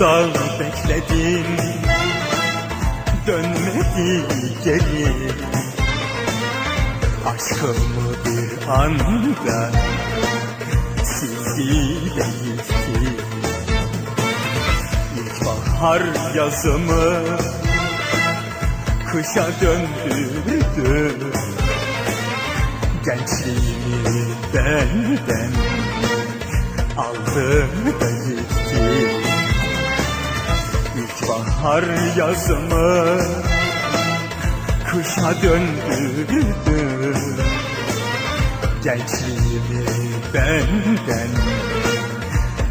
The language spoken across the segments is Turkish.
kadar bekledim Dönmedi geri. Aşkımı bir anda Sildi de gitti İlkbahar yazımı Kışa döndürdü. Gençliğimi benden aldı da İlkbahar yazımı. Kışa döndürdü Gençliğimi benden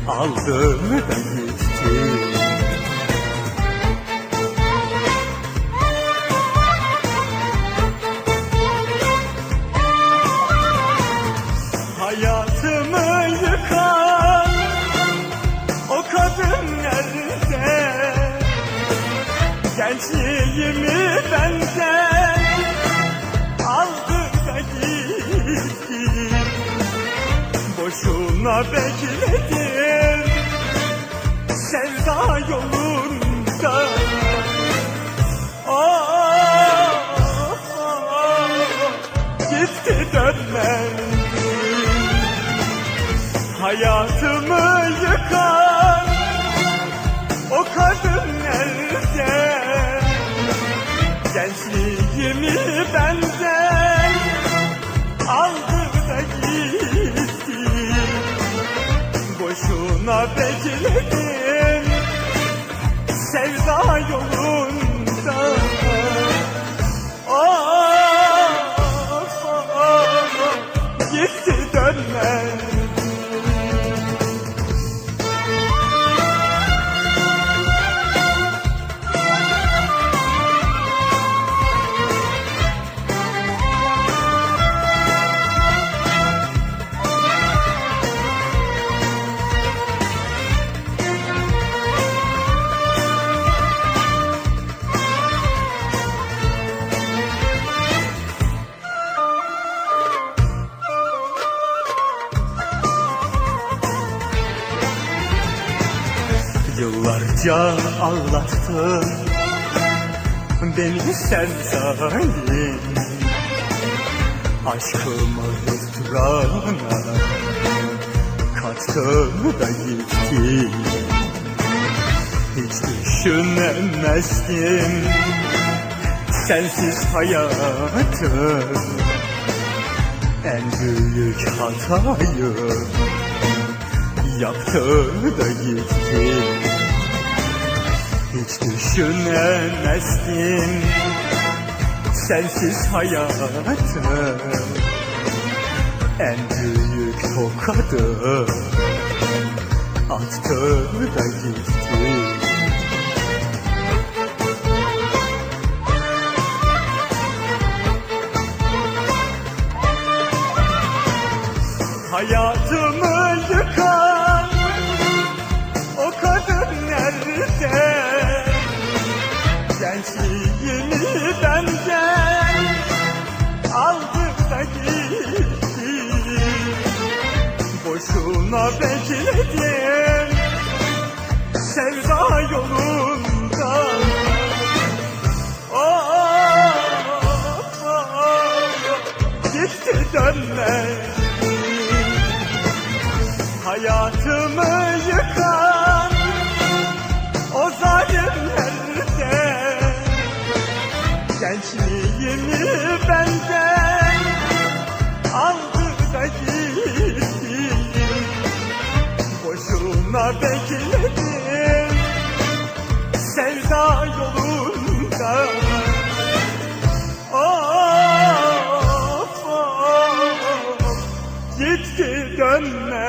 aldı da gitti Gençliğimi benden aldı da gitti. Boşuna bekledim sevda yolunda. Ah, ah, gitti dönmedi. Hayatımı yıkan o kadın nerede? Gençliğimi benden aldı da gitti. Boşuna bekledim Yıllarca ağlattın beni sen zalim Aşkımı hüsrana kattın da gitti Hiç düşünemezdim sensiz hayatı. En büyük hatayı yaptı da gitti Hiç düşünemezdim sensiz hayatı En büyük tokadı. Attı da gitti Hayatımı yıkan sevda yolunda. Oh, oh, oh, gitti dönmedi. Hayatımı yıkan o zalimlerde Gençliğimi bekledim. Sevda yolunda. Of of Gitti dönme.